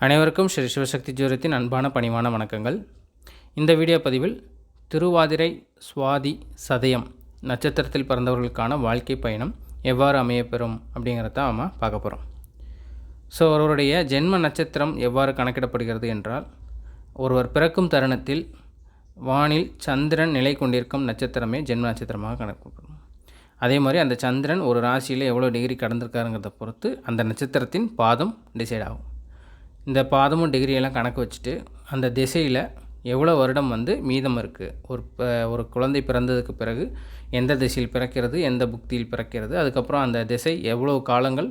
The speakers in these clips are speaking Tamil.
அனைவருக்கும் ஸ்ரீ சிவசக்தி ஜோதிடத்தின் அன்பான பணிவான வணக்கங்கள். இந்த வீடியோ பதிவில் திருவாதிரை சுவாதி சதயம் நட்சத்திரத்தில் பிறந்தவர்களுக்கான வாழ்க்கை பயணம் எவ்வாறு அமையப்பெறும் அப்படிங்கிறத நாம் பார்க்க போகிறோம் ஸோ ஒருவருடைய ஜென்ம நட்சத்திரம் எவ்வாறு கணக்கிடப்படுகிறது என்றால் ஒருவர் பிறக்கும் தருணத்தில் வானில் சந்திரன் நிலை கொண்டிருக்கும் நட்சத்திரமே ஜென்ம நட்சத்திரமாக கணக்கப்படும் அதே மாதிரி அந்த சந்திரன் ஒரு ராசியில் எவ்வளோ டிகிரி கடந்திருக்காருங்கிறத பொறுத்து அந்த நட்சத்திரத்தின் பாதம் டிசைட் ஆகும். இந்த பாதமும் டிகிரியெல்லாம் கணக்கு வச்சுட்டு அந்த திசையில் எவ்வளோ வருடம் வந்து மீதம் இருக்குது ஒரு ப- ஒரு குழந்தை பிறந்ததுக்கு பிறகு எந்த திசையில் பிறக்கிறது எந்த புக்தியில் பிறக்கிறது அதுக்கப்புறம் அந்த திசை எவ்வளோ காலங்கள்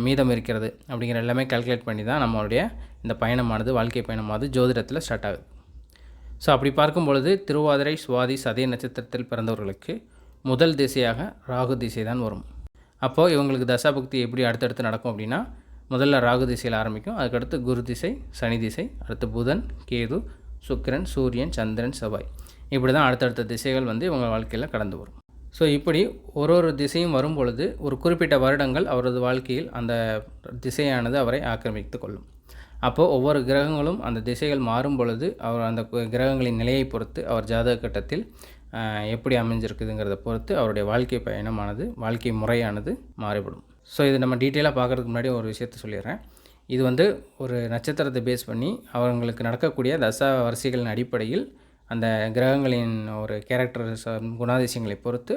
மீதம் இருக்கிறது அப்படிங்கிற எல்லாமே கால்குலேட் பண்ணி தான் நம்மளுடைய இந்த பயணமானது வாழ்க்கை பயணமானது ஜோதிடத்தில் ஸ்டார்ட் ஆகுது. ஸோ அப்படி பார்க்கும் பொழுது திருவாதிரை சுவாதி சதய நட்சத்திரத்தில் பிறந்தவர்களுக்கு முதல் திசையாக ராகு திசை தான் வரும். அப்போது இவங்களுக்கு தசாபுக்தி எப்படி அடுத்தடுத்து நடக்கும் அப்படின்னா முதல்ல ராகு திசையில் ஆரம்பிக்கும். அதுக்கடுத்து குரு திசை சனி திசை அடுத்து புதன் கேது சுக்கிரன் சூரியன் சந்திரன் செவ்வாய். இப்படி தான் அடுத்தடுத்த திசைகள் வந்து இவங்க வாழ்க்கையில் கடந்து வரும். ஸோ இப்படி ஒரு ஒரு திசையும் வரும் பொழுது ஒரு குறிப்பிட்ட வருடங்கள் அவரது வாழ்க்கையில் அந்த திசையானது அவரை ஆக்கிரமித்து கொள்ளும். அப்போது ஒவ்வொரு கிரகங்களும் அந்த திசைகள் மாறும் பொழுது அவர் அந்த கிரகங்களின் நிலையை பொறுத்து அவர் ஜாதக கட்டத்தில் எப்படி அமைஞ்சிருக்குதுங்கிறத பொறுத்து அவருடைய வாழ்க்கை பயணமானது வாழ்க்கை முறையானது மாறுபடும். ஸோ இது நம்ம டீட்டெயிலாக பார்க்குறதுக்கு முன்னாடி ஒரு விஷயத்த சொல்லிடுறேன். இது வந்து ஒரு நட்சத்திரத்தை பேஸ் பண்ணி அவங்களுக்கு நடக்கக்கூடிய தசா வரிசைகளின் அடிப்படையில் அந்த கிரகங்களின் ஒரு கேரக்டர்ஸ் குணாதிசயங்களை பொறுத்து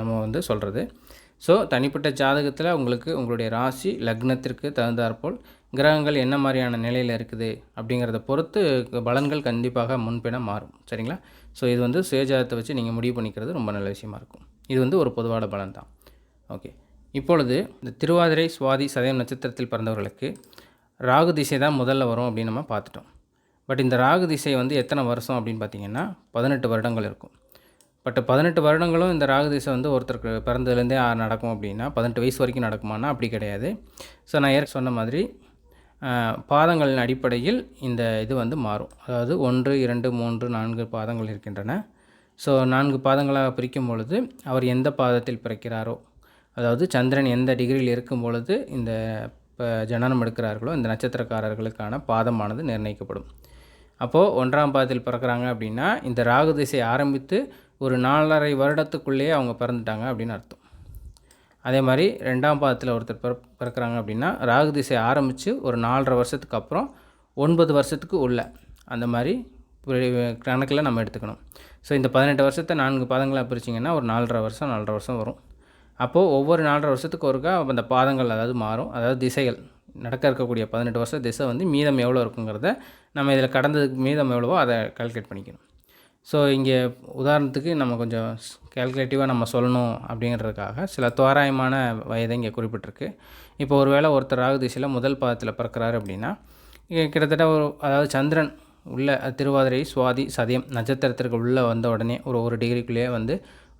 நம்ம வந்து சொல்கிறது ஸோ தனிப்பட்ட ஜாதகத்தில் உங்களுக்கு உங்களுடைய ராசி லக்னத்திற்கு தகுந்தாற்போல் கிரகங்கள் என்ன மாதிரியான நிலையில் இருக்குது அப்படிங்கிறத பொறுத்து பலன்கள் கண்டிப்பாக முன்பின மாறும். சரிங்களா? ஸோ இது வந்து சுயஜாதத்தை வச்சு நீங்கள் முடிவு பண்ணிக்கிறது ரொம்ப நல்ல விஷயமா இருக்கும். இது வந்து ஒரு பொதுவான பலன் தான் ஓகே இப்பொழுது இந்த திருவாதிரை சுவாதி சதயம் நட்சத்திரத்தில் பிறந்தவர்களுக்கு ராகு திசை தான் முதல்ல வரும் அப்படின்னு நம்ம பார்த்துட்டோம். பட் இந்த ராகு திசை வந்து எத்தனை வருஷம் அப்படின்னு பார்த்தீங்கன்னா பதினெட்டு வருடங்கள் இருக்கும். பட் பதினெட்டு வருடங்களும் இந்த ராகு திசை வந்து ஒருத்தருக்கு பிறந்ததுலேருந்தே நடக்கும் அப்படின்னா பதினெட்டு வயசு வரைக்கும் நடக்குமானா அப்படி கிடையாது. ஸோ நான் ஏற்க சொன்ன மாதிரி பாதங்களின் அடிப்படையில் இந்த இது வந்து மாறும். அதாவது ஒன்று இரண்டு மூன்று நான்கு பாதங்கள் இருக்கின்றன. ஸோ நான்கு பாதங்களாக பிரிக்கும் பொழுது அவர் எந்த பாதத்தில் பிறக்கிறாரோ அதாவது சந்திரன் எந்த டிகிரியில் இருக்கும் பொழுது இந்த இப்போ ஜனனம் எடுக்கிறார்களோ இந்த நட்சத்திரக்காரர்களுக்கான பாதமானது நிர்ணயிக்கப்படும். அப்போது ஒன்றாம் பாதத்தில் பிறக்கிறாங்க அப்படின்னா இந்த ராகு திசை ஆரம்பித்து ஒரு நாலரை வருடத்துக்குள்ளேயே அவங்க பிறந்துட்டாங்க அப்படின்னு அர்த்தம். அதே மாதிரி ரெண்டாம் பாதத்தில் ஒருத்தர் பிற பிறக்கிறாங்க அப்படின்னா ராகு திசை ஆரம்பித்து ஒரு நாலரை வருஷத்துக்கு அப்புறம் ஒன்பது வருஷத்துக்கு உள்ள அந்த மாதிரி கணக்கில் நம்ம எடுத்துக்கணும். ஸோ இந்த பதினெட்டு வருஷத்தை நான்கு பாதங்களாக பிரிச்சிங்கன்னா ஒரு நாலரை வருஷம் நாலரை வருஷம் வரும். அப்போது ஒவ்வொரு நாலரை வருஷத்துக்கு ஒருக்கா அந்த பாதங்கள் அதாவது மாறும். அதாவது திசைகள். நடக்க இருக்கக்கூடிய பதினெட்டு வருஷம் திசை வந்து மீதம் எவ்வளோ இருக்குங்கிறத நம்ம இதில் கடந்ததுக்கு மீதம் எவ்வளவோ அதை கால்குலேட் பண்ணிக்கணும். ஸோ இங்கே உதாரணத்துக்கு நம்ம கொஞ்சம் கேல்குலேட்டிவாக நம்ம சொல்லணும் அப்படிங்கிறதுக்காக சில தோராயமான வயதை இங்கே குறிப்பிட்டிருக்கு. இப்போ ஒருவேளை ஒருத்தர் ராகு திசையில் முதல் பாதத்தில் பிறக்கிறாரு அப்படின்னா இங்கே கிட்டத்தட்ட ஒரு அதாவது சந்திரன் உள்ள திருவாதிரை சுவாதி சதயம் நட்சத்திரத்திற்கு உள்ளே வந்த உடனே ஒரு ஒரு டிகிரிக்குள்ளேயே வந்து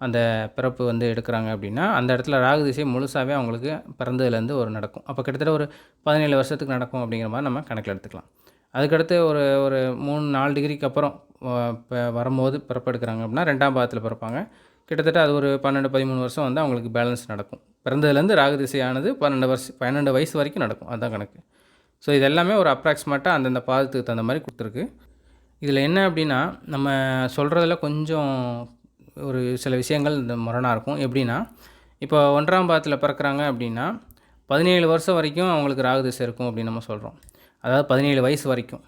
அந்த பிறப்பு வந்து எடுக்கிறாங்க அப்படின்னா அந்த இடத்துல ராகு திசை முழுசாகவே அவங்களுக்கு பிறந்ததுலேருந்து ஒரு நடக்கும். அப்போ கிட்டத்தட்ட ஒரு பதினேழு வருஷத்துக்கு நடக்கும் அப்படிங்கிற மாதிரி நம்ம கணக்கில் எடுத்துக்கலாம். அதுக்கடுத்து ஒரு ஒரு மூணு நாலு டிகிரிக்கு அப்புறம் இப்போ வரும்போது பிறப்பெடுக்கிறாங்க அப்படின்னா ரெண்டாம் பாதத்தில் பிறப்பாங்க. கிட்டத்தட்ட அது ஒரு பன்னெண்டு பதிமூணு வருஷம் வந்து அவங்களுக்கு பேலன்ஸ் நடக்கும். பிறந்ததுலேருந்து ராகு திசையானது பன்னெண்டு வருஷம் பன்னெண்டு வயசு வரைக்கும் நடக்கும். அதுதான் கணக்கு. ஸோ இது எல்லாமே ஒரு அப்ராக்சிமேட்டாக அந்தந்த பாதத்துக்கு தகுந்த மாதிரி கொடுத்துருக்கு. இதில் என்ன அப்படின்னா நம்ம சொல்கிறதுல கொஞ்சம் ஒரு சில விஷயங்கள் இந்த முரணாக இருக்கும். எப்படின்னா இப்போ ஒன்றாம் பாதத்தில் பிறக்கிறாங்க அப்படின்னா பதினேழு வருஷம் வரைக்கும் அவங்களுக்கு ராகு திசை இருக்கும் அப்படின்னு நம்ம சொல்கிறோம் அதாவது பதினேழு வயசு வரைக்கும்.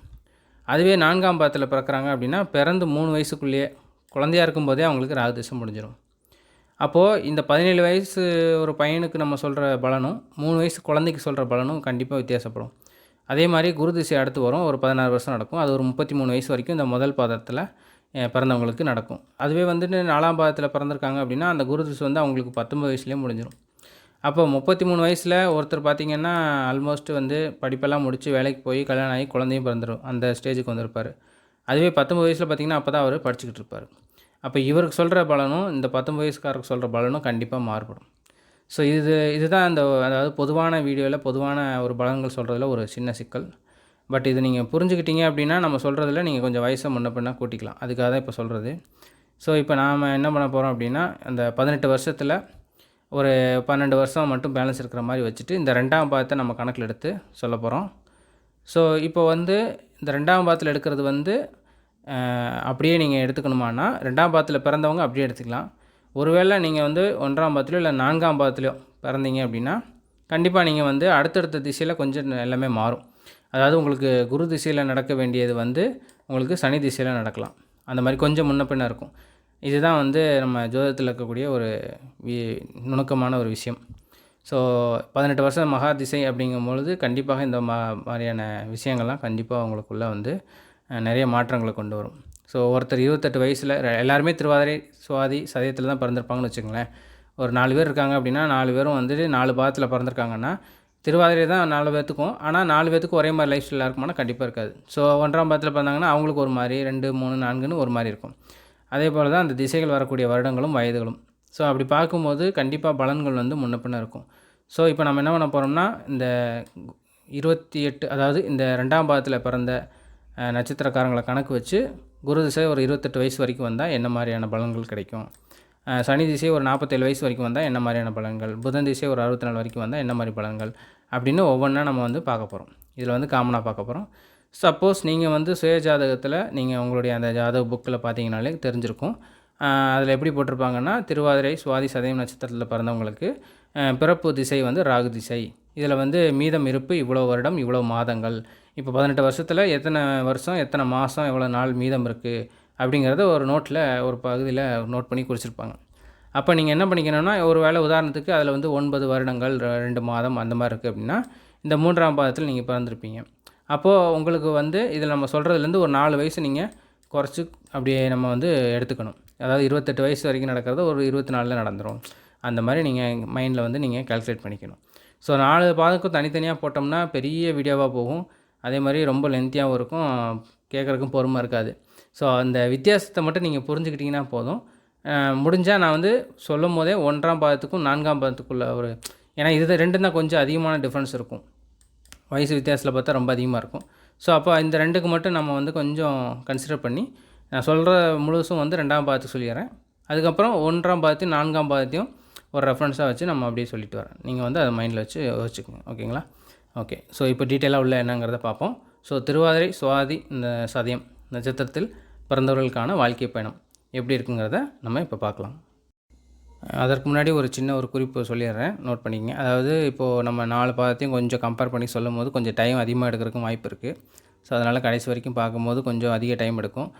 அதுவே நான்காம் பாதத்தில் பிறக்கிறாங்க அப்படின்னா பிறந்து மூணு வயசுக்குள்ளேயே குழந்தையா இருக்கும்போதே அவங்களுக்கு ராகு திசை முடிஞ்சிடும் அப்போது இந்த பதினேழு வயசு ஒரு பையனுக்கு நம்ம சொல்கிற பலனும் மூணு வயசு குழந்தைக்கு சொல்கிற பலனும் கண்டிப்பாக வித்தியாசப்படும். அதே மாதிரி குரு திசை அடுத்து வரும். ஒரு பதினாறு வருஷம் நடக்கும். அது ஒரு முப்பத்தி மூணு வயசு வரைக்கும் இந்த முதல் பாதத்தில் பிறந்தவங்களுக்கு நடக்கும். அதுவே வந்துட்டு நாலாம் பாதத்தில் பிறந்திருக்காங்க அப்படின்னா அந்த குரு திசை வந்து அவங்களுக்கு பத்தொம்பது வயசுலேயே முடிஞ்சிடும் அப்போ முப்பத்தி மூணு வயசில் ஒருத்தர் பார்த்திங்கன்னா ஆல்மோஸ்ட் வந்து படிப்பெல்லாம் முடித்து வேலைக்கு போய் கல்யாணம் ஆகி குழந்தையும் பிறந்துடும் அந்த ஸ்டேஜுக்கு வந்திருப்பார். அதுவே பத்தொம்பது வயசில் பார்த்திங்கன்னா அப்போ தான் அவர் படிச்சுக்கிட்டு இருப்பார். அப்போ இவருக்கு சொல்கிற பலனும் இந்த பத்தொம்பது வயசுக்காரருக்கு சொல்கிற பலனும் கண்டிப்பாக மாறுபடும். ஸோ இது இதுதான் அந்த அதாவது பொதுவான வீடியோவில் பொதுவான ஒரு பலன்கள் சொல்கிறதுல ஒரு சின்ன சிக்கல். பட் இது நீங்கள் புரிஞ்சுக்கிட்டீங்க அப்படின்னா நம்ம சொல்கிறதுல நீங்கள் கொஞ்சம் வயசை முன்ன பின்ன கூட்டிக்கலாம். அதுக்காக தான் இப்போ சொல்கிறது ஸோ இப்போ நாம் என்ன பண்ண போகிறோம் அப்படின்னா அந்த பதினெட்டு வருஷத்தில் ஒரு பன்னெண்டு வருஷம் மட்டும் பேலன்ஸ் இருக்கிற மாதிரி வச்சுட்டு இந்த ரெண்டாம் பாதத்தை நம்ம கணக்கில் எடுத்து சொல்ல போகிறோம் ஸோ இப்போ வந்து இந்த ரெண்டாம் பாதத்தில் எடுக்கிறது வந்து அப்படியே நீங்கள் எடுத்துக்கணுமானா ரெண்டாம் பாதத்தில் பிறந்தவங்க அப்படியே எடுத்துக்கலாம். ஒருவேளை நீங்கள் வந்து ஒன்றாம் பாதத்திலோ இல்லை நான்காம் பாதத்திலோ பிறந்தீங்க அப்படின்னா கண்டிப்பாக நீங்கள் வந்து அடுத்தடுத்த திசையில் கொஞ்சம் எல்லாமே மாறும். அதாவது உங்களுக்கு குரு திசையில் நடக்க வேண்டியது வந்து உங்களுக்கு சனி திசையில் நடக்கலாம். அந்த மாதிரி கொஞ்சம் முன்ன பின்ன இருக்கும். இதுதான் வந்து நம்ம ஜோதத்தில் இருக்கக்கூடிய ஒரு வி- நுணுக்கமான ஒரு விஷயம். ஸோ பதினெட்டு வருஷம் மகா திசை அப்படிங்கும்பொழுது கண்டிப்பாக இந்த மா மாதிரியான விஷயங்கள்லாம் கண்டிப்பாக உங்களுக்குள்ளே வந்து நிறைய மாற்றங்களை கொண்டு வரும். ஸோ ஒருத்தர் இருபத்தெட்டு வயசில் எல்லாருமே திருவாதிரை சுவாதி சதயத்தில் தான் பிறந்திருப்பாங்கன்னு வச்சுக்கோங்களேன். ஒரு நாலு பேர் இருக்காங்க அப்படின்னா நாலு பேரும் வந்துட்டு நாலு பாதத்தில் பிறந்திருக்காங்கன்னா திருவாதிரை தான் நாலு பேர்த்துக்கும் ஆனால் நாலு பேர்த்துக்கும் ஒரே மாதிரி லைஃப் ஸ்டைலாக இருக்குமானா கண்டிப்பாக இருக்காது. ஸோ ஒன்றாம் பாதத்தில் பிறந்தாங்கன்னா அவங்களுக்கு ஒரு மாதிரி ரெண்டு மூணு நான்குன்னு ஒரு மாதிரி இருக்கும். அதே போல் தான் அந்த திசைகள் வரக்கூடிய வருடங்களும் வயதுகளும். ஸோ அப்படி பார்க்கும்போது கண்டிப்பாக பலன்கள் வந்து முன்ன பின்ன இருக்கும். ஸோ இப்போ நம்ம என்ன பண்ண போகிறோம்னா இந்த இருபத்தி எட்டு அதாவது இந்த ரெண்டாம் பாதத்தில் பிறந்த நட்சத்திரக்காரங்களை கணக்கு வச்சு குரு திசை ஒரு இருபத்தெட்டு வயசு வரைக்கும் வந்தால் என்ன மாதிரியான பலன்கள் கிடைக்கும்? சனி திசை ஒரு நாற்பத்தேழு வயசு வரைக்கும் வந்தால் என்ன மாதிரியான பலன்கள்? புதன் திசை ஒரு அறுபத்தி நாலு வரைக்கும் வந்தால் என்ன மாதிரி பலன்கள்? அப்படின்னு ஒவ்வொன்றா நம்ம வந்து பார்க்க போகிறோம் இதில் வந்து காமனாக பார்க்க போகிறோம் சப்போஸ் நீங்கள் வந்து சுய ஜாதகத்தில் நீங்கள் உங்களுடைய அந்த ஜாதக புக்கில் பார்த்தீங்கனாலே தெரிஞ்சிருக்கும். அதில் எப்படி போட்டிருப்பாங்கன்னா திருவாதிரை சுவாதி சதயம் நட்சத்திரத்தில் பிறந்தவங்களுக்கு பிறப்பு திசை வந்து ராகு திசை. இதில் வந்து மீதம் இருப்பு இவ்வளோ வருடம் இவ்வளோ மாதங்கள். இப்போ பதினெட்டு வருஷத்தில் எத்தனை வருஷம் எத்தனை மாதம் எவ்வளோ நாள் மீதம் இருக்குது அப்படிங்கிறத ஒரு நோட்டில் ஒரு பகுதியில் நோட் பண்ணி குறிச்சிருப்பாங்க. அப்போ நீங்கள் என்ன பண்ணிக்கணும்னா ஒரு வேளை உதாரணத்துக்கு அதில் வந்து ஒன்பது வருடங்கள் ரெண்டு மாதம் அந்த மாதிரி இருக்குது அப்படின்னா இந்த மூன்றாம் பாதத்தில் நீங்கள் பிறந்திருப்பீங்க. அப்போது உங்களுக்கு வந்து இதில் நம்ம சொல்கிறதுலேருந்து ஒரு நாலு வயசு நீங்கள் குறைச்சி அப்படியே நம்ம வந்து எடுத்துக்கணும். அதாவது இருபத்தெட்டு வயசு வரைக்கும் நடக்கிறத ஒரு இருபத்தி நாலில் நடந்துடும் அந்த மாதிரி நீங்கள் மைண்டில் வந்து நீங்கள் கால்குலேட் பண்ணிக்கணும். ஸோ நாலு பாதக்கும் தனித்தனியாக போட்டோம்னா பெரிய வீடியோவாக போகும். அதே மாதிரி ரொம்ப லென்த்தியாகவும் இருக்கும். கேட்குறதுக்கும் பொறுமை இருக்காது. ஸோ அந்த வித்தியாசத்தை மட்டும் நீங்கள் புரிஞ்சுக்கிட்டிங்கன்னா போதும். முடிஞ்சால் நான் வந்து சொல்லும் போதே ஒன்றாம் பாதத்துக்கும் நான்காம் பாதத்துக்குள்ள ஒரு ஏன்னா இது ரெண்டும் தான் கொஞ்சம் அதிகமான டிஃப்ரென்ஸ் இருக்கும். வயசு வித்தியாசத்தில் பார்த்தா ரொம்ப அதிகமாக இருக்கும். ஸோ அப்போ இந்த ரெண்டுக்கு மட்டும் நம்ம வந்து கொஞ்சம் கன்சிடர் பண்ணி நான் சொல்கிற முழுசும் வந்து ரெண்டாம் பாதத்துக்கு சொல்லிடுறேன். அதுக்கப்புறம் ஒன்றாம் பாதத்தையும் நான்காம் பாதத்தையும் ஒரு ரெஃபரன்ஸாக வச்சு நம்ம அப்படியே சொல்லிட்டு வரேன். நீங்கள் வந்து அதை மைண்டில் வச்சு யோசிச்சுக்கோங்க. ஓகேங்களா? ஓகே. ஸோ இப்போ டீட்டெயிலாக உள்ள என்னங்கிறத பார்ப்போம். ஸோ திருவாதிரை சுவாதி இந்த சதயம். நட்சத்திரத்தில் பிறந்தவர்களுக்கான வாழ்க்கை பயணம் எப்படி இருக்குங்கிறத நம்ம இப்போ பார்க்கலாம். அதற்கு முன்னாடி ஒரு சின்ன ஒரு குறிப்பு சொல்லிடுறேன். நோட் பண்ணிக்கங்க. அதாவது இப்போது நம்ம நாலு பாதத்தையும் கொஞ்சம் கம்பேர் பண்ணி சொல்லும் போது கொஞ்சம் டைம் அதிகமாக எடுக்கிறதுக்கும் வாய்ப்பு இருக்குது ஸோ அதனால் கடைசி வரைக்கும் பார்க்கும்போது கொஞ்சம் அதிக டைம் எடுக்கும்.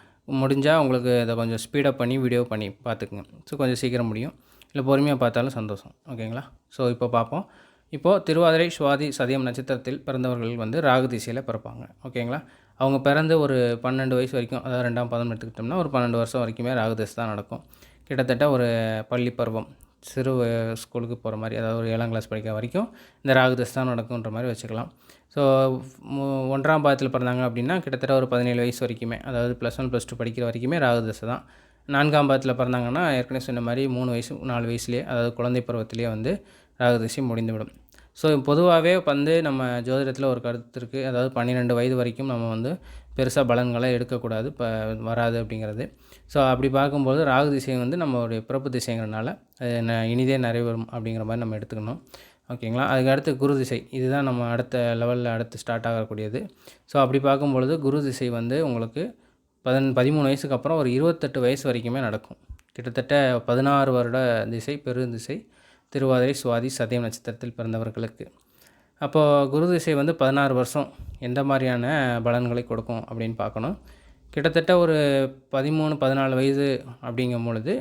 முடிஞ்சால் உங்களுக்கு இதை கொஞ்சம் ஸ்பீடப் பண்ணி வீடியோ பண்ணி பார்த்துக்குங்க. ஸோ கொஞ்சம் சீக்கிரம் முடியும். இல்லை பொறுமையாக பார்த்தாலும் சந்தோஷம். ஓகேங்களா ஸோ இப்போ பார்ப்போம். இப்போது திருவாதிரை சுவாதி சதயம் நட்சத்திரத்தில் பிறந்தவர்கள் வந்து ராகு திசையில் பிறப்பாங்க. ஓகேங்களா அவங்க பிறந்து ஒரு பன்னெண்டு வயசு வரைக்கும் அதாவது ரெண்டாம் பதம் எடுத்துக்கிட்டோம்னா ஒரு பன்னெண்டு வருஷம் வரைக்குமே ராகு தான் நடக்கும். கிட்டத்தட்ட ஒரு பள்ளி பருவம் சிறு ஸ்கூலுக்கு போகிற மாதிரி அதாவது ஒரு ஏழாம் கிளாஸ் படிக்கிற வரைக்கும் இந்த ராகு தான் நடக்குன்ற மாதிரி வச்சுக்கலாம். ஸோ ஒன்றாம் பாதத்தில் பிறந்தாங்க அப்படின்னா கிட்டத்தட்ட ஒரு பதினேழு வயசு வரைக்குமே அதாவது ப்ளஸ் ஒன் ப்ளஸ் டூ படிக்கிற வரைக்குமே ராகு தான். நான்காம் பாதத்தில் பிறந்தாங்கன்னா ஏற்கனவே சொன்ன மாதிரி மூணு வயசு நாலு வயசுலேயே அதாவது குழந்தை பருவத்திலேயே வந்து ராகு முடிந்துவிடும். ஸோ பொதுவாகவே வந்து நம்ம ஜோதிடத்தில் ஒரு கருத்து இருக்குது அதாவது பன்னிரெண்டு வயது வரைக்கும் நம்ம வந்து பெருசாக பலன்களை எடுக்கக்கூடாது. இப்போ வராது அப்படிங்கிறது. ஸோ அப்படி பார்க்கும்போது ராகு திசை வந்து நம்மளுடைய பிறப்பு திசைங்கிறனால அது இனிதே நிறைவேறும் அப்படிங்கிற மாதிரி நம்ம எடுத்துக்கணும். ஓகேங்களா? அதுக்கு அடுத்து குரு திசை. இதுதான் நம்ம அடுத்த லெவலில் அடுத்து ஸ்டார்ட் ஆகக்கூடியது. ஸோ அப்படி பார்க்கும்பொழுது குரு திசை வந்து உங்களுக்கு பதன் பதிமூணு வயசுக்கு அப்புறம் ஒரு இருபத்தெட்டு வயசு வரைக்குமே நடக்கும். கிட்டத்தட்ட பதினாறு வருட திசை பெரு திசை திருவாதிரை சுவாதி சதயம் நட்சத்திரத்தில் பிறந்தவர்களுக்கு. அப்போது குரு திசை வந்து பதினாறு வருஷம். எந்த மாதிரியான பலன்களை கொடுக்கும் அப்படின்னு பார்க்கணும். கிட்டத்தட்ட ஒரு பதிமூணு பதினாலு வயது அப்படிங்கும் பொழுது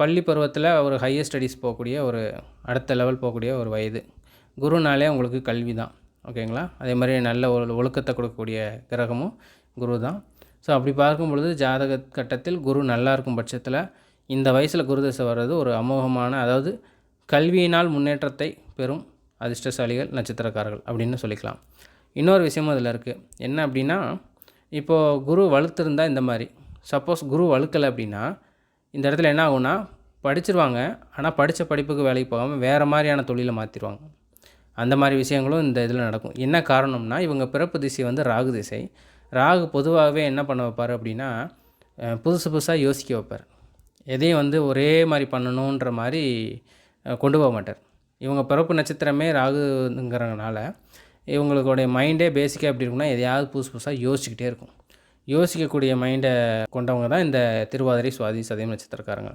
பள்ளி பருவத்தில் ஒரு ஹையர் ஸ்டடீஸ் போகக்கூடிய ஒரு அடுத்த லெவல் போகக்கூடிய ஒரு வயது. குருனாலே உங்களுக்கு கல்வி தான். ஓகேங்களா அதே மாதிரி நல்ல ஒரு ஒழுக்கத்தை கொடுக்கக்கூடிய கிரகமும் குரு தான். ஸோ அப்படி பார்க்கும் பொழுது ஜாதக கட்டத்தில் குரு நல்லா இருக்கும் பட்சத்தில் இந்த வயசில் குரு தசை வர்றது ஒரு அமோகமான அதாவது கல்வியினால் முன்னேற்றத்தை பெறும் அதிர்ஷ்டசாலிகள் நட்சத்திரக்காரர்கள் அப்படின்னு சொல்லிக்கலாம். இன்னொரு விஷயமும் அதில் இருக்குது என்ன அப்படின்னா இப்போது குரு வலுத்திருந்தா இந்த மாதிரி. சப்போஸ் குரு வலுக்கலை அப்படின்னா இந்த இடத்துல என்ன ஆகும்னா படிச்சிருவாங்க. ஆனால் படித்த படிப்புக்கு வேலைக்கு போகாமல் வேறு மாதிரியான தொழிலை மாற்றிடுவாங்க அந்த மாதிரி விஷயங்களும் இந்த இதில் நடக்கும். என்ன காரணம்னா இவங்க பிறப்பு திசை வந்து ராகு திசை. ராகு பொதுவாகவே என்ன பண்ண வைப்பார் அப்படின்னா புதுசு புதுசாக யோசிக்க வைப்பார். எதையும் வந்து ஒரே மாதிரி பண்ணணுன்ற மாதிரி கொண்டு போக மாட்டார். இவங்க பிறப்பு நட்சத்திரமே ராகுங்கிறதுனால இவங்களுடைய மைண்டே பேசிக்காக எப்படி இருக்கும்னா எதையாவது புதுசு புதுசாக யோசிச்சுக்கிட்டே இருக்கும். யோசிக்கக்கூடிய மைண்டை கொண்டவங்க தான் இந்த திருவாதிரை சுவாதி சதயம் நட்சத்திரக்காரங்க.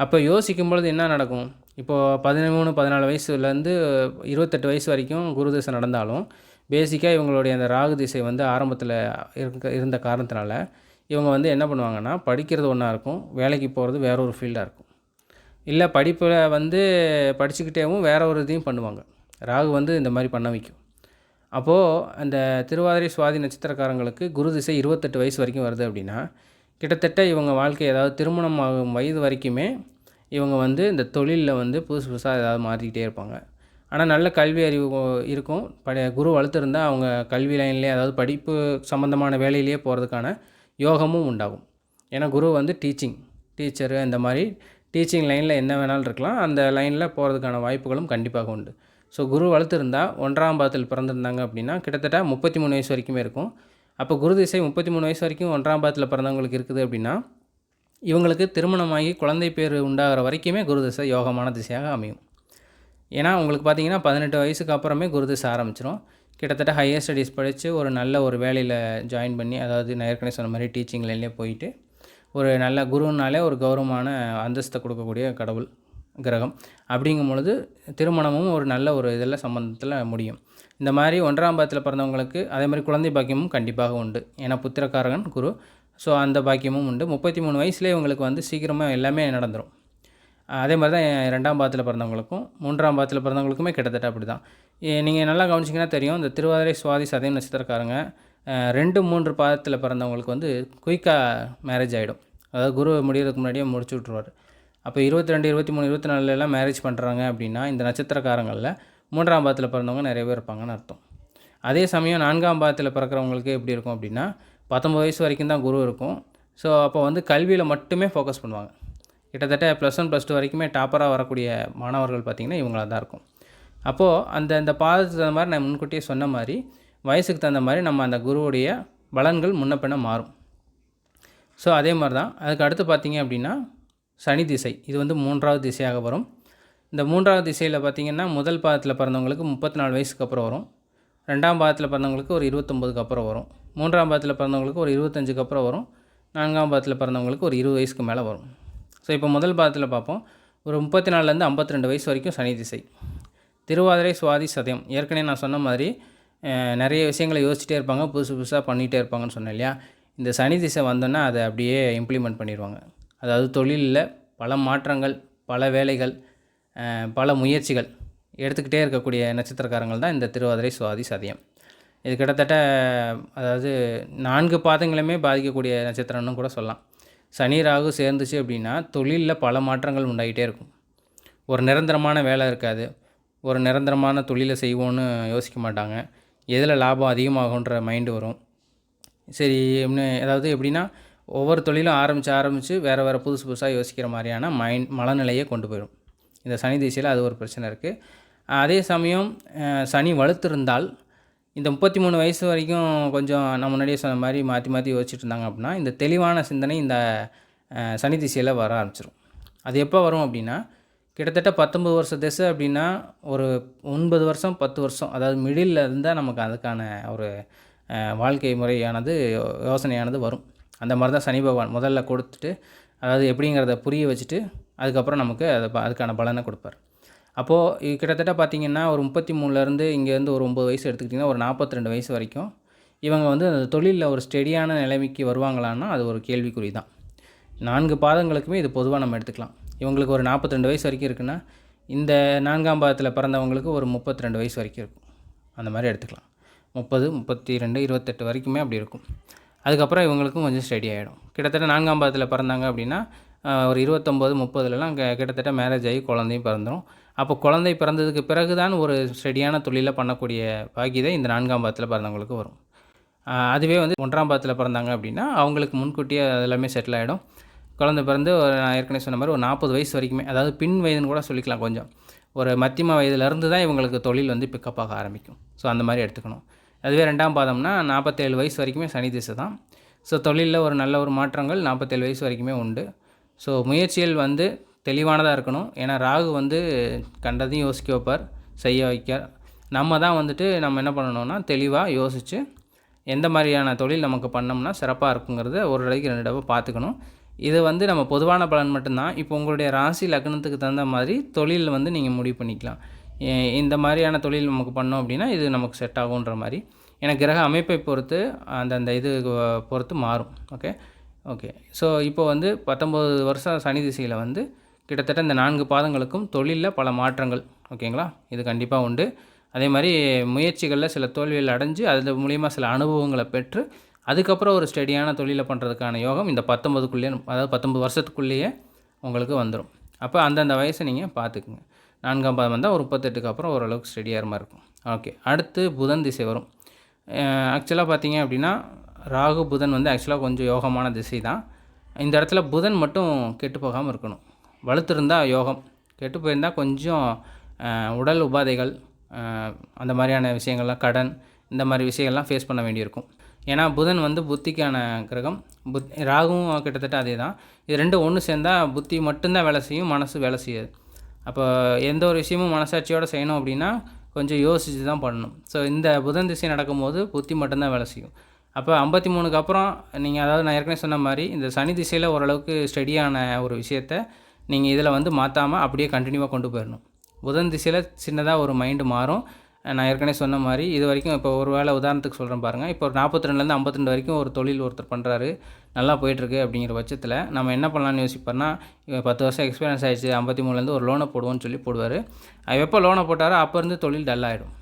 அப்போ யோசிக்கும் பொழுது என்ன நடக்கும்? இப்போது பதிமூணு பதினாலு வயசுலேருந்து இருபத்தெட்டு வயசு வரைக்கும் குரு திசை நடந்தாலும் பேசிக்காக இவங்களுடைய அந்த ராகு திசை வந்து ஆரம்பத்தில் இருக்க இருந்த காரணத்தினால இவங்க வந்து என்ன பண்ணுவாங்கன்னா படிக்கிறது ஒன்றா இருக்கும் வேலைக்கு போகிறது வேற ஒரு ஃபீல்டாக இருக்கும். இல்லை படிப்பில் வந்து படிச்சுக்கிட்டேவும் வேற ஒரு இதையும் பண்ணுவாங்க. ராகு வந்து இந்த மாதிரி பண்ண வைக்கும். அப்போது அந்த திருவாதிரை சுவாதி நட்சத்திரக்காரங்களுக்கு குரு திசை இருபத்தெட்டு வயசு வரைக்கும் வருது அப்படின்னா கிட்டத்தட்ட இவங்க வாழ்க்கை ஏதாவது திருமணம் ஆகும் வயது வரைக்குமே இவங்க வந்து இந்த தொழிலில் வந்து புதுசு புதுசாக ஏதாவது மாற்றிக்கிட்டே இருப்பாங்க. ஆனால் நல்ல கல்வி அறிவு இருக்கும். படி குரு வளர்த்துருந்தால் அவங்க கல்வி லைன்லேயே அதாவது படிப்பு சம்மந்தமான வேலையிலேயே போகிறதுக்கான யோகமும் உண்டாகும். ஏன்னா குரு வந்து டீச்சிங் டீச்சரு இந்த மாதிரி டீச்சிங் லைனில் என்ன வேணாலும் இருக்கலாம். அந்த லைனில் போகிறதுக்கான வாய்ப்புகளும் கண்டிப்பாக உண்டு. ஸோ குரு வளர்த்துருந்தா ஒன்றாம் பாதத்தில் பிறந்திருந்தாங்க அப்படின்னா கிட்டத்தட்ட முப்பத்தி மூணு வயசு வரைக்குமே இருக்கும். அப்போ குரு திசை முப்பத்தி மூணு வயசு வரைக்கும் ஒன்றாம் பாதத்தில் பிறந்தவங்களுக்கு இருக்குது அப்படின்னா இவங்களுக்கு திருமணமாகி குழந்தை பேர் உண்டாகிற வரைக்குமே குரு திசை யோகமான திசையாக அமையும். ஏன்னா உங்களுக்கு பார்த்தீங்கன்னா பதினெட்டு வயசுக்கு அப்புறமே குரு திசை ஆரம்பிச்சிடும் கிட்டத்தட்ட ஹையர் ஸ்டடீஸ் படித்து ஒரு நல்ல ஒரு வேலையில் ஜாயின் பண்ணி அதாவது நான் ஏற்கனவே சொன்ன மாதிரி டீச்சிங் லைன்லேயே போயிட்டு ஒரு நல்ல குருனாலே ஒரு கௌரவமான அந்தஸ்தை கொடுக்கக்கூடிய கடவுள் கிரகம். அப்படிங்கும் பொழுது திருமணமும் ஒரு நல்ல ஒரு இதில் சம்பந்தத்தில் முடியும். இந்த மாதிரி ஒன்றாம் பாதத்தில் பிறந்தவங்களுக்கு அதே மாதிரி குழந்தை பாக்கியமும் கண்டிப்பாக உண்டு. ஏன்னா புத்திரக்காரகன் குரு. ஸோ அந்த பாக்கியமும் உண்டு. முப்பத்தி மூணு வயசுலேயே இவங்களுக்கு வந்து சீக்கிரமாக எல்லாமே நடந்துடும் அதே மாதிரி தான் ரெண்டாம் பாதத்தில் பிறந்தவங்களுக்கும் மூன்றாம் பாதத்தில் பிறந்தவங்களுக்குமே கிட்டத்தட்ட அப்படி தான் நீங்கள் நல்லா கவனிச்சிங்கன்னா தெரியும் இந்த திருவாதிரை சுவாதி சதயம் நட்சத்திரக்காரங்க ரெண்டு மூன்று பாதத்தில் பிறந்தவங்களுக்கு வந்து குயிக்காக மேரேஜ் ஆகிடும் அதாவது குரு முடியறதுக்கு முன்னாடியே முடிச்சு விட்ருவார் அப்போ இருபத்தி ரெண்டு இருபத்தி மூணு இருபத்தி நாலுலாம் மேரேஜ் பண்ணுறாங்க அப்படின்னா இந்த நட்சத்திரக்காரங்களில் மூன்றாம் பாதத்தில் பிறந்தவங்க நிறைய பேர் இருப்பாங்கன்னு அர்த்தம். அதே சமயம் நான்காம் பாதத்தில் பிறக்கிறவங்களுக்கு எப்படி இருக்கும் அப்படின்னா பத்தொம்பது வயசு வரைக்கும் தான் குரு இருக்கும். ஸோ அப்போ வந்து கல்வியில் மட்டுமே ஃபோக்கஸ் பண்ணுவாங்க. கிட்டத்தட்ட ப்ளஸ் ஒன் ப்ளஸ் டூ வரைக்குமே டாப்பராக வரக்கூடிய மாணவர்கள் பார்த்திங்கன்னா இவங்களாக தான் இருக்கும். அப்போது அந்த அந்த பாதத்துக்கு தகுந்த மாதிரி நான் முன்கூட்டியே சொன்ன மாதிரி வயசுக்கு தகுந்த மாதிரி நம்ம அந்த குருவுடைய பலன்கள் முன்ன பின்ன மாறும். ஸோ அதே மாதிரி தான் அதுக்கு அடுத்து பார்த்தீங்க அப்படின்னா சனி திசை. இது வந்து மூன்றாவது திசையாக வரும். இந்த மூன்றாவது திசையில் பார்த்தீங்கன்னா முதல் பாதத்தில் பிறந்தவங்களுக்கு முப்பத்தி நாலு வயசுக்கு அப்புறம் வரும். ரெண்டாம் பாதத்தில் பிறந்தவங்களுக்கு ஒரு இருபத்தொம்போதுக்கு அப்புறம் வரும். மூன்றாம் பாதத்தில் பிறந்தவங்களுக்கு ஒரு இருபத்தஞ்சுக்கு அப்புறம் வரும். நான்காம் பாதத்தில் பிறந்தவங்களுக்கு ஒரு இருபது வயசுக்கு மேலே வரும். ஸோ இப்போ முதல் பாதத்தில் பார்ப்போம். ஒரு முப்பத்தி நாலுலேருந்து ஐம்பத்தி ரெண்டு வயசு வரைக்கும் சனி திசை. திருவாதிரை சுவாதி சதயம். ஏற்கனவே நான் சொன்ன மாதிரி நிறைய விஷயங்களை யோசிச்சுட்டே இருப்பாங்க புதுசு புதுசாக பண்ணிகிட்டே இருப்பாங்கன்னு சொன்னேன் இல்லையா? இந்த சனி திசை வந்தோன்னா அதை அப்படியே இம்ப்ளிமெண்ட் பண்ணிடுவாங்க. அதாவது தொழிலில் பல மாற்றங்கள் பல வேலைகள் பல முயற்சிகள் எடுத்துக்கிட்டே இருக்கக்கூடிய நட்சத்திரக்காரங்கள் தான் இந்த திருவாதிரை சுவாதி சதயம். இது கிட்டத்தட்ட அதாவது நான்கு பாதங்களுமே பாதிக்கக்கூடிய நட்சத்திரம்னு கூட சொல்லலாம். சனி ராகு சேர்ந்துச்சு அப்படின்னா தொழிலில் பல மாற்றங்கள் உண்டாகிட்டே இருக்கும். ஒரு நிரந்தரமான வேலை இருக்காது. ஒரு நிரந்தரமான தொழிலை செய்வோன்னு யோசிக்க மாட்டாங்க. எதில் லாபம் அதிகமாகுன்ற மைண்டு வரும். சரி இன்னும் அதாவது எப்படின்னா ஒவ்வொரு தொழிலும் ஆரம்பித்து ஆரம்பித்து வேறு வேறு புதுசு புதுசாக யோசிக்கிற மாதிரியான மைண்ட் மனநிலையை கொண்டு போயிடும். இந்த சனி திசையில் அது ஒரு பிரச்சனை இருக்குது அதே சமயம் சனி வலுத்திருந்தால் இந்த முப்பத்தி மூணு வயசு வரைக்கும் கொஞ்சம் நான் முன்னாடியே சொன்ன மாதிரி மாற்றி மாற்றி யோசிச்சுட்டு இருந்தாங்க அப்படின்னா இந்த தெளிவான சிந்தனை இந்த சனி திசையில் வர ஆரம்பிச்சிடும் அது எப்போ வரும் அப்படின்னா கிட்டத்தட்ட பத்தொம்பது வருஷ திசை அப்படின்னா ஒரு ஒன்பது வருஷம் பத்து வருஷம். அதாவது மிடில் இருந்தால் நமக்கு அதுக்கான ஒரு வாழ்க்கை முறையானது யோசனையானது வரும். அந்த மாதிரி தான் சனி பகவான் முதல்ல கொடுத்துட்டு அதாவது எப்படிங்கிறத புரிய வச்சுட்டு அதுக்கப்புறம் நமக்கு அதை ப- அதுக்கான பலனை கொடுப்பார். அப்போது கிட்டத்தட்ட பார்த்திங்கன்னா ஒரு முப்பத்தி மூணுலேருந்து இங்கேருந்து ஒரு ஒம்பது வயசு எடுத்துக்கிட்டிங்கன்னா ஒரு நாற்பத்தி ரெண்டு வயசு வரைக்கும் இவங்க வந்து அந்த தொழிலில் ஒரு ஸ்டெடியான நிலைமைக்கு வருவாங்களான்னா அது ஒரு கேள்விக்குறி தான் நான்கு பாதங்களுக்குமே இது பொதுவாக நம்ம எடுத்துக்கலாம். இவங்களுக்கு ஒரு 42 வயசு வரைக்கும் இருக்குன்னா இந்த நான்காம் பாதத்தில் பிறந்தவங்களுக்கு ஒரு 32 வயசு வரைக்கும் இருக்கும். அந்த மாதிரி எடுத்துக்கலாம். முப்பது முப்பத்தி ரெண்டு இருபத்தெட்டு வரைக்குமே அப்படி இருக்கும். அதுக்கப்புறம் இவங்களுக்கும் கொஞ்சம் ஸ்டடி ஆகிடும் கிட்டத்தட்ட நான்காம் பாதத்தில் பிறந்தாங்க அப்படின்னா ஒரு இருபத்தொம்போது முப்பதுலலாம் கிட்டத்தட்ட மேரேஜ் ஆகி குழந்தையும் பிறந்துடும் அப்போ குழந்தை பிறந்ததுக்கு பிறகு தான் ஒரு ஸ்டடியான தொழிலை பண்ணக்கூடிய பாக்கியதை இந்த நான்காம் பாதத்தில் பிறந்தவங்களுக்கு வரும். அதுவே வந்து ஒன்றாம் பாதத்தில் பிறந்தாங்க அப்படின்னா அவங்களுக்கு முன்கூட்டியே அதெல்லாமே செட்டில் ஆகிடும் குழந்தை பிறந்து ஒரு நான் ஏற்கனவே சொன்ன மாதிரி ஒரு நாற்பது வயசு வரைக்குமே அதாவது பின் வயதுன்னு கூட சொல்லிக்கலாம் கொஞ்சம். ஒரு மத்தியம வயதுலேருந்து தான் இவங்களுக்கு தொழில் வந்து பிக்கப் ஆக ஆரம்பிக்கும். ஸோ அந்த மாதிரி எடுத்துக்கணும். அதுவே ரெண்டாம் பாதம்னா நாற்பத்தேழு வயசு வரைக்குமே சனி திசை தான். ஸோ தொழிலில் ஒரு நல்ல ஒரு மாற்றங்கள் நாற்பத்தேழு வயசு வரைக்குமே உண்டு. ஸோ முயற்சிகள் வந்து தெளிவானதாக இருக்கணும். ஏன்னா ராகு வந்து கண்டதையும் யோசிக்க வைப்பார் செய்ய வைக்க. நம்ம தான் வந்துட்டு நம்ம என்ன பண்ணணும்னா தெளிவாக யோசித்து எந்த மாதிரியான தொழில் நமக்கு பண்ணோம்னா சிறப்பாக இருக்குங்கிறத ஒரு தடவைக்கு ரெண்டு தடவை பார்த்துக்கணும். இது வந்து நம்ம பொதுவான பலன் மட்டும்தான். இப்போ உங்களுடைய ராசி லக்னத்துக்கு தகுந்த மாதிரி தொழில் வந்து நீங்கள் முடிவு பண்ணிக்கலாம். இந்த மாதிரியான தொழில் நமக்கு பண்ணோம் அப்படின்னா இது நமக்கு செட் ஆகுன்ற மாதிரி. எனக்கு கிரக அமைப்பை பொறுத்து அந்தந்த இது பொறுத்து மாறும். ஓகே ஓகே ஸோ இப்போ வந்து பத்தொம்போது வருஷம் சனி திசையில் வந்து கிட்டத்தட்ட இந்த நான்கு பாதங்களுக்கும் தொழிலில் பல மாற்றங்கள். ஓகேங்களா இது கண்டிப்பாக உண்டு. அதே மாதிரி முயற்சிகளில் சில தோல்விகள் அடைஞ்சு அது மூலிமா சில அனுபவங்களை பெற்று அதுக்கப்புறம் ஒரு ஸ்டெடியான தொழிலை பண்ணுறதுக்கான யோகம் இந்த பத்தொம்பதுக்குள்ளேயே அதாவது பத்தொம்பது வருஷத்துக்குள்ளேயே உங்களுக்கு வந்துடும் அப்போ அந்தந்த வயசை நீங்கள் பார்த்துக்குங்க. நான்காம் பாதம் வந்தால் ஒரு முப்பத்தெட்டுக்கு அப்புறம் ஓரளவுக்கு ஸ்டெடியாக மாதிரி இருக்கும். ஓகே அடுத்து புதன் திசை வரும். ஆக்சுவலாக பார்த்தீங்க அப்படின்னா ராகு புதன் வந்து ஆக்சுவலாக கொஞ்சம் யோகமான திசை தான். இந்த இடத்துல புதன் மட்டும் கெட்டு போகாமல் இருக்கணும். வளர்த்துருந்தால் யோகம் கெட்டு போயிருந்தால் கொஞ்சம் உடல் உபாதைகள் அந்த மாதிரியான விஷயங்கள்லாம் கடன் இந்த மாதிரி விஷயங்கள்லாம் ஃபேஸ் பண்ண வேண்டியிருக்கும். ஏன்னா புதன் வந்து புத்திக்கான கிரகம். புத் ராகுவும் கிட்டத்தட்ட அதே தான் இது ரெண்டும் ஒன்று சேர்ந்தால் புத்தி மட்டும்தான் வேலை செய்யும் மனசு வேலை செய்யாது. அப்போ எந்த ஒரு விஷயமும் மனசாட்சியோடு செய்யணும் அப்படின்னா கொஞ்சம் யோசித்து தான் பண்ணணும். ஸோ இந்த புதன் திசை நடக்கும்போது புத்தி மட்டும்தான் வேலை செய்யும். அப்போ ஐம்பத்தி மூணுக்கு அப்புறம் நீங்கள் அதாவது நான் ஏற்கனவே சொன்ன மாதிரி இந்த சனி திசையில் ஓரளவுக்கு ஸ்டடியான ஒரு விஷயத்த நீங்கள் இதில் வந்து மாற்றாமல் அப்படியே கண்டினியூவாக கொண்டு போயிடணும். புதன் திசையில் சின்னதாக ஒரு மைண்டு மாறும். நான் ஏற்கனவே சொன்ன மாதிரி இது வரைக்கும் இப்போ ஒரு வேளை உதாரணத்துக்கு சொல்கிறேன் பாருங்கள் இப்போ ஒரு நாற்பத்தி ரெண்டுலேருந்து ஐம்பத்தி ரெண்டு வரைக்கும் ஒரு தொழில் ஒருத்தர் பண்ணுறாரு நல்லா போயிட்டுருக்கு அப்படிங்கிற பட்சத்தில் நம்ம என்ன பண்ணலான்னு யோசிப்போம்னா இவன் பத்து வருஷம் எக்ஸ்பீரியன்ஸ் ஆயிடுச்சு ஐம்பத்தி மூணுலேருந்து ஒரு லோனை போடுவோம்னு சொல்லி போடுவார். அது எப்போ லோனை போட்டாரோ அப்போருந்து தொழில் டல் ஆகிடும்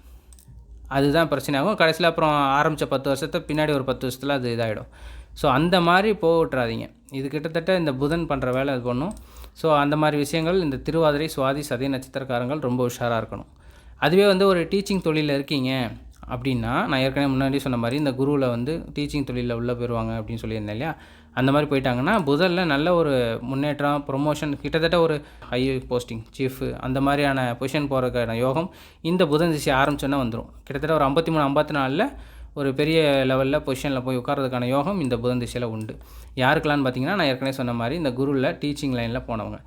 அதுதான் பிரச்சனை ஆகும் கடைசியில் அப்புறம் ஆரம்பித்த பத்து வருஷத்தை பின்னாடி ஒரு பத்து வருஷத்தில் அது இதாகிடும் ஸோ அந்த மாதிரி போக விட்றாதீங்க இது கிட்டத்தட்ட இந்த புதன் பண்ணுற வேலை அது பண்ணும். ஸோ அந்த மாதிரி விஷயங்கள் இந்த திருவாதிரை சுவாதி சதய நட்சத்திரக்காரங்கள் ரொம்ப உஷாராக இருக்கணும். அதுவே வந்து ஒரு டீச்சிங் தொழிலில் இருக்கீங்க அப்படின்னா நான் ஏற்கனவே முன்னாடி சொன்ன மாதிரி இந்த குருவில் வந்து டீச்சிங் தொழிலில் உள்ளே போயிடுவாங்க அப்படின்னு சொல்லியிருந்தேன் இல்லையா? அந்த மாதிரி போயிட்டாங்கன்னா புதனில் நல்ல ஒரு முன்னேற்றம் ப்ரொமோஷன் கிட்டத்தட்ட ஒரு ஹை போஸ்டிங் சீஃப் அந்த மாதிரியான பொசிஷன் போகிறதுக்கான யோகம் இந்த புதன் திசை ஆரம்பிச்சோன்னா வந்துடும் கிட்டத்தட்ட ஒரு ஐம்பத்தி மூணு ஐம்பத்தி நாலில் ஒரு பெரிய லெவலில் பொசிஷனில் போய் உட்கார்றதுக்கான யோகம் இந்த புதன் திசையில் உண்டு. யாருக்கெல்லாம் பார்த்தீங்கன்னா நான் ஏற்கனவே சொன்ன மாதிரி இந்த குருவில் டீச்சிங் லைனில் போனவங்க.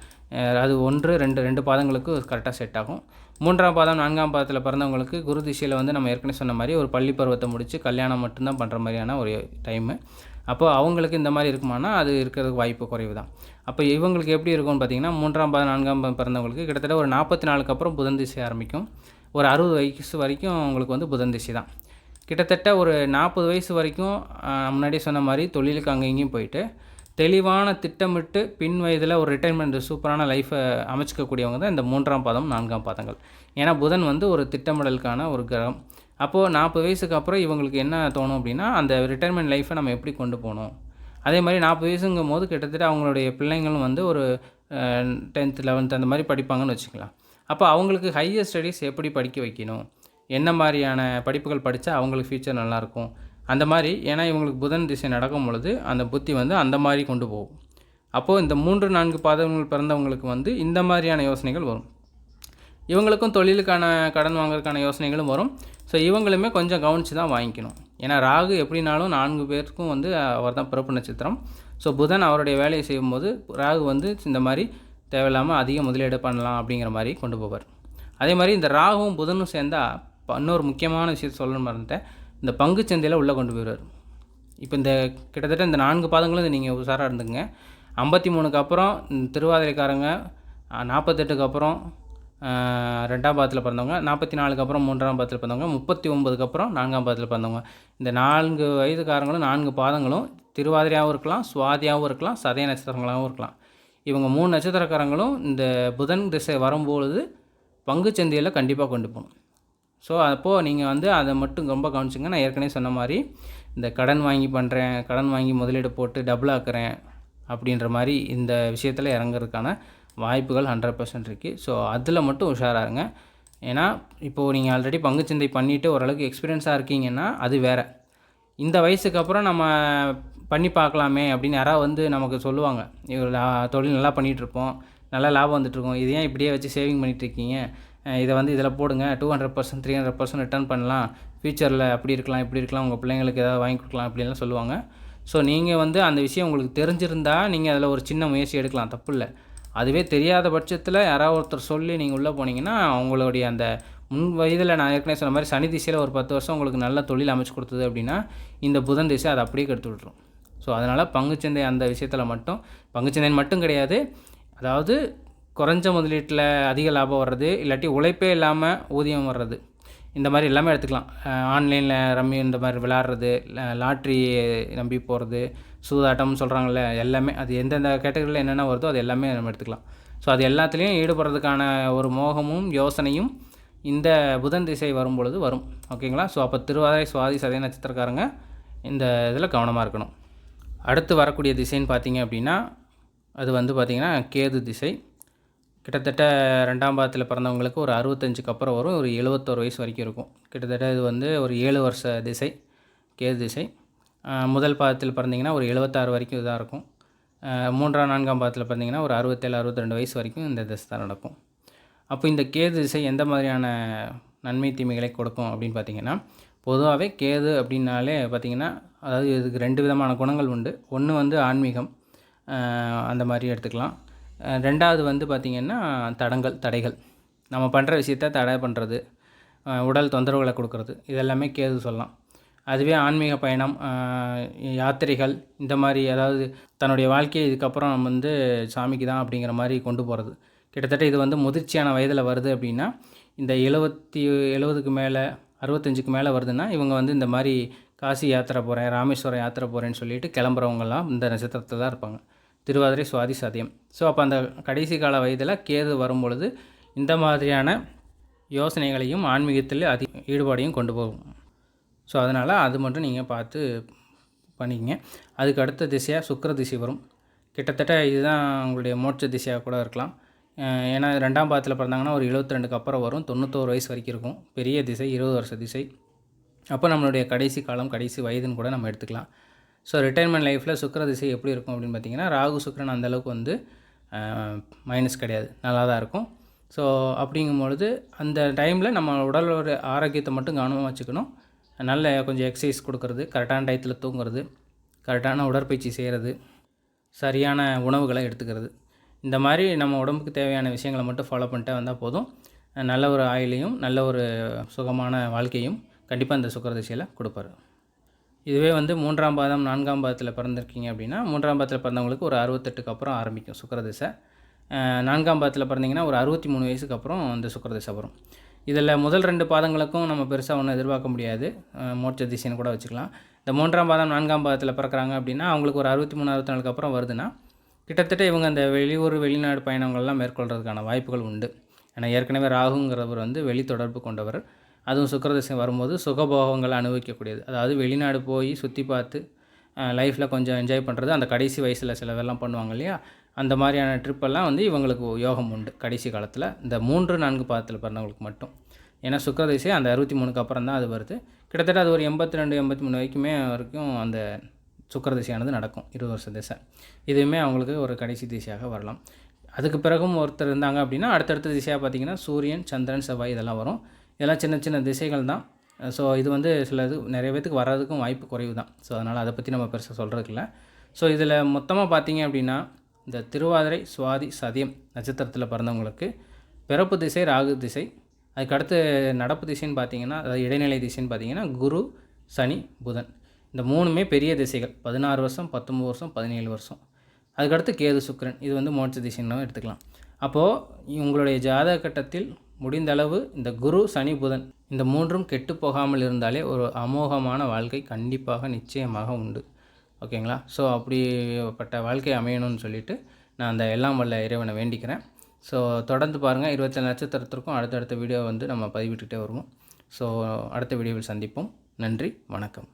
அது ஒன்று ரெண்டு ரெண்டு பாதங்களுக்கு கரெக்டாக செட் ஆகும். மூன்றாம் பாதம் நான்காம் பாதத்தில் பிறந்தவங்களுக்கு குரு திசையில் வந்து நம்ம ஏற்கனவே சொன்ன மாதிரி ஒரு பள்ளி பருவத்தை முடித்து கல்யாணம் மட்டும்தான் பண்ணுற மாதிரியான ஒரு டைமு அப்போ அவங்களுக்கு இந்த மாதிரி இருக்குமானா அது இருக்கிறதுக்கு வாய்ப்பு குறைவு தான் அப்போ இவங்களுக்கு எப்படி இருக்கும்னு பார்த்தீங்கன்னா மூன்றாம் பாதம் நான்காம் பாதம் பிறந்தவங்களுக்கு கிட்டத்தட்ட ஒரு நாற்பத்தி நாலுக்கு அப்புறம் புதன் திசை ஆரம்பிக்கும். ஒரு அறுபது வயசு வரைக்கும் அவங்களுக்கு வந்து புதன் திசை தான். கிட்டத்தட்ட ஒரு நாற்பது வயசு வரைக்கும் முன்னாடியே சொன்ன மாதிரி தொழிலுக்கு அங்கே இங்கேயும் போயிட்டு தெளிவான திட்டமிட்டு பின் வயதில் ஒரு ரிட்டைர்மெண்ட் சூப்பரான லைஃப்பை அமைச்சிக்கக்கூடியவங்க தான் இந்த மூன்றாம் பாதம் நான்காம் பாதங்கள். ஏன்னா புதன் வந்து ஒரு திட்டமிடலுக்கான ஒரு கிரகம். அப்போது நாற்பது வயசுக்கு அப்புறம் இவங்களுக்கு என்ன தோணும் அப்படின்னா அந்த ரிட்டைர்மெண்ட் லைஃப்பை நம்ம எப்படி கொண்டு போகணும்? அதே மாதிரி நாற்பது வயசுங்கும் போது கிட்டத்தட்ட அவங்களுடைய பிள்ளைங்களும் வந்து ஒரு டென்த் லெவன்த் அந்த மாதிரி படிப்பாங்கன்னு வச்சுக்கலாம். அப்போ அவங்களுக்கு ஹையர் ஸ்டடீஸ் எப்படி படிக்க வைக்கணும்? என்ன மாதிரியான படிப்புகள் படித்தா அவங்களுக்கு ஃப்யூச்சர் நல்லாயிருக்கும் அந்த மாதிரி ஏன்னா இவங்களுக்கு புதன் திசை நடக்கும் பொழுது அந்த புத்தி வந்து அந்த மாதிரி கொண்டு போகும். அப்போது இந்த மூன்று நான்கு பாதங்கள் பிறந்தவங்களுக்கு வந்து இந்த மாதிரியான யோசனைகள் வரும். இவங்களுக்கும் தொழிலுக்கான கடன் வாங்குறதுக்கான யோசனைகளும் வரும். ஸோ இவங்களுமே கொஞ்சம் கவனித்து தான் வாங்கிக்கணும். ஏன்னா ராகு எப்படினாலும் நான்கு பேருக்கும் வந்து அவர் தான் பிறப்பு நட்சத்திரம். ஸோ புதன் அவருடைய வேலையை செய்யும்போது ராகு வந்து இந்த மாதிரி தேவையில்லாமல் அதிக முதலீடு பண்ணலாம் அப்படிங்கிற மாதிரி கொண்டு போவார். அதே மாதிரி இந்த ராகுவும் புதனும் சேர்ந்தால் இன்னொரு முக்கியமான விஷயத்தை சொல்லணும் மறந்துட்டேன். இந்த பங்கு சந்தையில் உள்ளே கொண்டு போயிடுவார். இப்போ இந்த கிட்டத்தட்ட இந்த நான்கு பாதங்களும் நீங்கள் உஷாராக இருந்துங்க ஐம்பத்தி மூணுக்கு அப்புறம் இந்த திருவாதிரைக்காரங்க நாற்பத்தெட்டுக்கு அப்புறம் ரெண்டாம் பாதத்தில் பிறந்தவங்க நாற்பத்தி நாலுக்கு அப்புறம் மூன்றாம் பாதத்தில் பிறந்தவங்க முப்பத்தி ஒம்பதுக்கு அப்புறம் நான்காம் பாதத்தில் பிறந்தவங்க. இந்த நான்கு வயதுக்காரங்களும் நான்கு பாதங்களும் திருவாதிரையாகவும் இருக்கலாம் சுவாதியாகவும் இருக்கலாம் சதய நட்சத்திரங்களாகவும் இருக்கலாம். இவங்க மூணு நட்சத்திரக்காரங்களும் இந்த புதன் திசை வரும்பொழுது பங்குச்சந்தையில் கண்டிப்பாக கொண்டு போகணும். ஸோ அப்போது நீங்கள் வந்து அதை மட்டும் ரொம்ப கவனிச்சுங்க. நான் ஏற்கனவே சொன்ன மாதிரி இந்த கடன் வாங்கி பண்ணுறேன் கடன் வாங்கி முதலீடு போட்டு டபுள் ஆக்குறேன் அப்படின்ற மாதிரி இந்த விஷயத்தில் இறங்குறதுக்கான வாய்ப்புகள் ஹண்ட்ரட் பர்சன்ட் இருக்குது ஸோ அதில் மட்டும் உஷாராருங்க ஏன்னா இப்போது நீங்கள் ஆல்ரெடி பங்குச்சந்தை பண்ணிவிட்டு ஓரளவுக்கு எக்ஸ்பீரியன்ஸாக இருக்கீங்கன்னா அது வேறு. இந்த வயசுக்கு அப்புறம் நம்ம பண்ணி பார்க்கலாமே அப்படின்னு யாராவது வந்து நமக்கு சொல்லுவாங்க. இவர் தொழில் நல்லா பண்ணிகிட்ருப்போம் நல்லா லாபம் வந்துட்டுருக்கோம் இது ஏன் இப்படியே வச்சு சேவிங் பண்ணிகிட்ருக்கீங்க இருக்கீங்க? இதை வந்து இதில் போடுங்க. Two hundred percent three hundred percent return பண்ணலாம். ஃபியூச்சரில் அப்படி இருக்கலாம் இப்படி இருக்கலாம் உங்கள் பிள்ளைங்களுக்கு ஏதாவது வாங்கி கொடுக்கலாம் அப்படின்லாம் சொல்லுவாங்க. ஸோ நீங்கள் வந்து அந்த விஷயம் உங்களுக்கு தெரிஞ்சிருந்தால் நீங்கள் அதில் ஒரு சின்ன முயற்சி எடுக்கலாம். தப்பு இல்லை. அதுவே தெரியாத பட்சத்தில் யாராவது ஒருத்தர் சொல்லி நீங்கள் உள்ளே போனீங்கன்னா அவங்களுடைய அந்த முன் வயதில் நான் ஏற்கனவே சொன்ன மாதிரி சனி திசையில் ஒரு பத்து வருஷம் உங்களுக்கு நல்ல தொழில் அமைச்சு கொடுத்தது அப்படின்னா இந்த புதன் திசை அதை அப்படியே கெடுத்து விட்ரும் ஸோ அதனால் பங்குச்சந்தை அந்த விஷயத்தில் மட்டும் பங்குச்சந்தைன்னு மட்டும் கிடையாது. அதாவது குறைஞ்ச முதலீட்டில் அதிக லாபம் வர்றது இல்லாட்டி உழைப்பே இல்லாமல் ஊதியம் வர்றது. இந்த மாதிரி எல்லாமே எடுத்துக்கலாம். ஆன்லைனில் ரம்மி இந்த மாதிரி விளாட்றது லாட்ரி நம்பி போகிறது சூதாட்டம்னு சொல்கிறாங்கள்ல எல்லாமே அது எந்தெந்த கேட்டகரியில் என்னென்ன வருதோ அது எல்லாமே நம்ம எடுத்துக்கலாம். ஸோ அது எல்லாத்துலேயும் ஈடுபடுறதுக்கான ஒரு மோகமும் யோசனையும் இந்த புதன் திசை வரும் பொழுது வரும். ஓகேங்களா? ஸோ அப்போ திருவாதிரை சுவாதி சதய நட்சத்திரக்காரங்க இந்த இதில் கவனமாக இருக்கணும். அடுத்து வரக்கூடிய திசைன்னு பார்த்தீங்க அப்படின்னா அது வந்து பார்த்திங்கன்னா கேது திசை. கிட்டத்தட்ட ரெண்டாம் பாதத்தில் பிறந்தவங்களுக்கு ஒரு அறுபத்தஞ்சுக்கு அப்புறம் வரும். ஒரு எழுபத்தோரு வயசு வரைக்கும் இருக்கும். கிட்டத்தட்ட இது வந்து ஒரு ஏழு வருஷ திசை கேது திசை. முதல் பாதத்தில் பிறந்தீங்கன்னா ஒரு எழுபத்தாறு வரைக்கும் இதாக இருக்கும். மூன்றாம் நான்காம் பாதத்தில் பிறந்தீங்கன்னா ஒரு அறுபத்தேழு அறுபத்தி ரெண்டு வயசு வரைக்கும் இந்த திசை தான் நடக்கும். அப்போ இந்த கேது திசை எந்த மாதிரியான நன்மை தீமைகளை கொடுக்கும் அப்படின்னு பார்த்தீங்கன்னா பொதுவாகவே கேது அப்படின்னாலே பார்த்திங்கன்னா அதாவது இதுக்கு ரெண்டு விதமான குணங்கள் உண்டு. ஒன்று வந்து ஆன்மீகம். அந்த மாதிரி எடுத்துக்கலாம். ரெண்டாவது வந்து பார்த்திங்கன்னா தடங்கள் தடைகள். நம்ம பண்ணுற விஷயத்த தடை பண்ணுறது உடல் தொந்தரவுகளை கொடுக்கறது இதெல்லாமே கேது சொல்லலாம். அதுவே ஆன்மீக பயணம் யாத்திரைகள் இந்த மாதிரி அதாவது தன்னுடைய வாழ்க்கையை இதுக்கப்புறம் நம்ம வந்து சாமிக்கு தான் அப்படிங்கிற மாதிரி கொண்டு போகிறது கிட்டத்தட்ட இது வந்து முதிர்ச்சியான வயதில் வருது அப்படின்னா இந்த எழுபத்தி எழுபதுக்கு மேலே அறுபத்தஞ்சுக்கு மேலே வருதுன்னா இவங்க வந்து இந்த மாதிரி காசி யாத்திரை போகிறேன் ராமேஸ்வரம் யாத்திரை போகிறேன்னு சொல்லிட்டு கிளம்புறவங்கலாம் இந்த நட்சத்திரத்தில் தான் இருப்பாங்க. திருவாதிரை சுவாதி சதயம். ஸோ அப்போ அந்த கடைசி கால வயதில் கேது வரும் பொழுது இந்த மாதிரியான யோசனைகளையும் ஆன்மீகத்தில் அதி ஈடுபாடையும் கொண்டு போகும். ஸோ அதனால் அது மட்டும் நீங்கள் பார்த்து பண்ணிக்கங்க. அதுக்கு அடுத்த திசையாக சுக்கர திசை வரும். கிட்டத்தட்ட இதுதான் உங்களுடைய மோட்ச திசையாக கூட இருக்கலாம். ஏன்னா ரெண்டாம் பாதத்தில் பிறந்தாங்கன்னா ஒரு எழுபத்தி ரெண்டுக்கு அப்புறம் வரும். தொண்ணூத்தோரு வயசு வரைக்கும் இருக்கும். பெரிய திசை இருபது வருஷ திசை. அப்போ நம்மளுடைய கடைசி காலம் கடைசி வயதுன்னு கூட நம்ம எடுத்துக்கலாம். ஸோ ரிட்டைர்மெண்ட் லைஃப்பில் சுக்கர திசை எப்படி இருக்கும் அப்படின்னு பார்த்தீங்கன்னா ராகு சுக்கரன் அந்தளவுக்கு வந்து மைனஸ் கிடையாது. நல்லா தான் இருக்கும். ஸோ அப்படிங்கும்பொழுது அந்த டைமில் நம்ம உடலோட ஆரோக்கியத்தை மட்டும் கவனமாக வச்சுக்கணும். நல்ல கொஞ்சம் எக்ஸசைஸ் கொடுக்கறது கரெக்டான டயத்தில் தூங்குறது கரெக்டான உடற்பயிற்சி செய்கிறது சரியான உணவுகளை எடுத்துக்கிறது. இந்த மாதிரி நம்ம உடம்புக்கு தேவையான விஷயங்களை மட்டும் ஃபாலோ பண்ணிட்டே வந்தால் போதும். நல்ல ஒரு ஆயிலையும் நல்ல ஒரு சுகமான வாழ்க்கையும் கண்டிப்பாக இந்த சுக்கர திசையில் கொடுப்பாரு. இதுவே வந்து மூன்றாம் பாதம் நான்காம் பாதத்தில் பிறந்திருக்கீங்க அப்படின்னா மூன்றாம் பாதத்தில் பிறந்தவங்களுக்கு ஒரு அறுபத்தெட்டுக்கு அப்புறம் ஆரம்பிக்கும் சுக்கரதிசை. நான்காம் பாதத்தில் பிறந்தீங்கன்னா ஒரு அறுபத்தி மூணு வயசுக்கு அப்புறம் அந்த சுக்கரதிசை வரும். இதில் முதல் ரெண்டு பாதங்களுக்கும் நம்ம பெருசாக ஒன்றும் எதிர்பார்க்க முடியாது. மோட்ச திசைன்னு கூட வச்சுக்கலாம். இந்த மூன்றாம் பாதம் நான்காம் பாதத்தில் பிறக்கிறாங்க அப்படின்னா அவங்களுக்கு ஒரு அறுபத்தி மூணு அறுபத்தி நாலுக்கு அப்புறம் வருதுன்னா கிட்டத்தட்ட இவங்க அந்த வெளியூர் வெளிநாடு பயணங்கள்லாம் மேற்கொள்கிறதுக்கான வாய்ப்புகள் உண்டு. ஏன்னா ஏற்கனவே ராகுங்கிறவர் வந்து வெளி தொடர்பு கொண்டவர். அதுவும் சுக்கரதசை வரும்போது சுகபோகங்களை அனுபவிக்கக்கூடியது. அதாவது வெளிநாடு போய் சுற்றி பார்த்து லைஃப்பில் கொஞ்சம் என்ஜாய் பண்ணுறது அந்த கடைசி வயசில் சிலதெல்லாம் பண்ணுவாங்க இல்லையா? அந்த மாதிரியான ட்ரிப்பெல்லாம் வந்து இவங்களுக்கு யோகம் உண்டு. கடைசி காலத்தில் இந்த மூன்று நான்கு பாதத்தில் பிறந்தவங்களுக்கு மட்டும். ஏன்னா சுக்கரதிசை அந்த அறுபத்தி மூணுக்கு அப்புறம் தான் அது வருது. கிட்டத்தட்ட அது ஒரு எண்பத்தி ரெண்டு எண்பத்தி மூணு வரைக்குமே வரைக்கும் அந்த சுக்கரதிசையானது நடக்கும். இருபது வருஷ திசை. இதுவுமே அவங்களுக்கு ஒரு கடைசி திசையாக வரலாம். அதுக்கு பிறகும் ஒருத்தர் இருந்தாங்க அப்படின்னா அடுத்தடுத்த திசையாக பார்த்திங்கன்னா சூரியன் சந்திரன் செவ்வாய் இதெல்லாம் வரும். இதெல்லாம் சின்ன சின்ன திசைகள் தான். ஸோ இது வந்து சில இது நிறைய பேத்துக்கு வர்றதுக்கும் வாய்ப்பு குறைவு தான். ஸோ அதனால் அதை பற்றி நம்ம பெருசாக சொல்கிறதுக்கு இல்லை ஸோ இதில் மொத்தமாக பார்த்தீங்க அப்படின்னா இந்த திருவாதிரை சுவாதி சதியம் நட்சத்திரத்தில் பிறந்தவங்களுக்கு பிறப்பு திசை ராகு திசை அதுக்கடுத்து நடப்பு திசைன்னு பார்த்தீங்கன்னா அதாவது இடைநிலை திசைன்னு பார்த்தீங்கன்னா குரு சனி புதன். இந்த மூணுமே பெரிய திசைகள். பதினாறு வருஷம் பத்தொம்பது வருஷம் பதினேழு வருஷம். அதுக்கடுத்து கேது சுக்கரன். இது வந்து மோட்ச திசைன்னு எடுத்துக்கலாம். அப்போது உங்களுடைய ஜாதக கட்டத்தில் முடிந்தளவு இந்த குரு சனி புதன் இந்த மூன்றும் கெட்டு போகாமல் இருந்தாலே ஒரு அமோகமான வாழ்க்கை கண்டிப்பாக நிச்சயமாக உண்டு. ஓகேங்களா? ஸோ அப்படிப்பட்ட வாழ்க்கை அமையணும்னு சொல்லிட்டு நான் அந்த எல்லாம் வல்ல இறைவனை வேண்டிக்கிறேன். ஸோ தொடர்ந்து பாருங்கள் இருபத்தி நட்சத்திரத்திற்கும் அடுத்தடுத்த வீடியோ வந்து நம்ம பதிவிட்டுக்கிட்டே வருவோம். ஸோ அடுத்த வீடியோவில் சந்திப்போம். நன்றி. வணக்கம்.